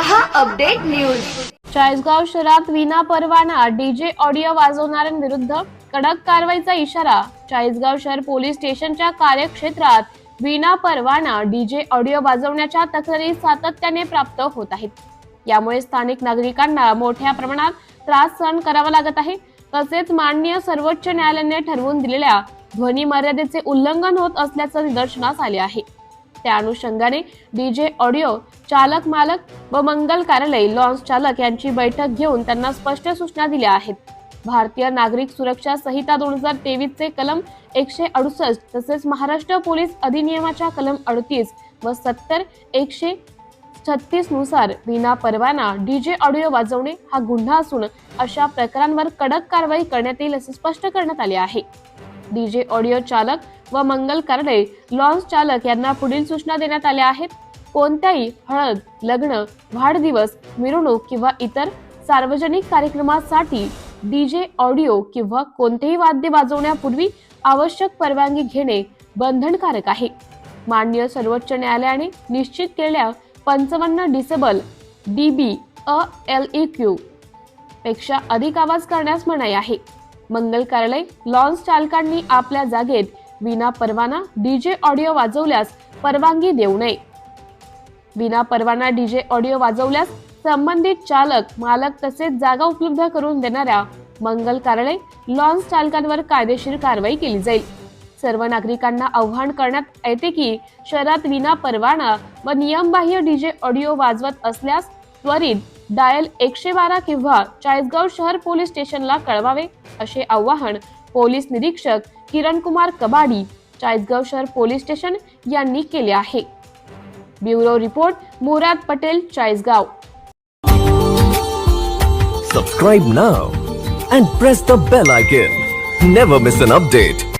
हा update news. Chalisgaon शहरात विना परवाना डीजे ऑडिओ वाजवणाऱ्यांविरुद्ध कडक कारवाईचा इशारा चाळीसगाव शहर पोलीस स्टेशनच्या कार्यक्षेत्रात विना परवाना डीजे ऑडिओ वाजवण्याच्या तक्रारी सातत्याने प्राप्त होत आहेत. यामुळे स्थानिक नागरिकांना मोठ्या प्रमाणात त्रास सहन करावा लागत आहे. तसेच माननीय सर्वोच्च न्यायालयाने ठरवून दिलेल्या ध्वनी मर्यादेचे उल्लंघन होत असल्याचं निदर्शनास आले आहे. त्या अनुषंगाने डीजे ऑडिओ चालक मालक व मंगल कार्यालय लॉन्च चालक यांची बैठक घेऊन त्यांना स्पष्ट सूचना दिल्या आहेत. भारतीय नागरिक सुरक्षा संहिता दोन हजार तेवीस चे कलम एकशे अडुसष्ट तसेच महाराष्ट्र पोलीस अधिनियमाच्या कलम अडतीस व सत्तर एकशे छत्तीसनुसार विना परवाना डीजे ऑडिओ वाजवणे हा गुन्हा असून अशा प्रकारांवर कडक कारवाई करण्यात येईल असे स्पष्ट करण्यात आले आहे. डीजे ऑडिओ चालक व मंगल कर्डे लॉन्स चालक यांना पुढील सूचना देण्यात आल्या आहेत. कोणत्याही हळद लग्न वाढदिवस मिरवणूक किंवा इतर सार्वजनिक कार्यक्रमासाठी डीजे ऑडिओ किंवा कोणतेही वाद्य वाजवण्यापूर्वी आवश्यक परवानगी घेणे बंधनकारक आहे. माननीय सर्वोच्च न्यायालयाने निश्चित केलेल्या पंचावन्न decibel D B A L E Q पेक्षा अधिक आवाज करण्यास मनाई आहे. मंगल कार्यालय लॉन्स चालकांनी आपल्या जागेत विना परवाना डीजे ऑडिओ वाजवल्यास परवानगी देऊ नये. विना परवाना डीजे ऑडिओ वाजवल्यास संबंधित चालक मालक तसेच जागा उपलब्ध करून देणाऱ्या मंगल कार्यालय लॉन्च चालकांवर कायदेशीर कारवाई केली जाईल. सर्व नागरिकांना आव्हान करण्यात येते की शहरात विना परवाना व नियमबाह्य डीजे ऑडिओ वाजवत असल्यास त्वरित डायल एकशे बारा किंवा चाळीसगाव शहर पोलीस स्टेशनला कळवावे असे आवाहन पोलीस निरीक्षक किरण कुमार कबाडी, चाळीसगाव शहर पोलीस स्टेशन यांनी केले आहे bureau report, Murad Patel, Chalisgaon Subscribe now and press the bell icon. Never miss an update.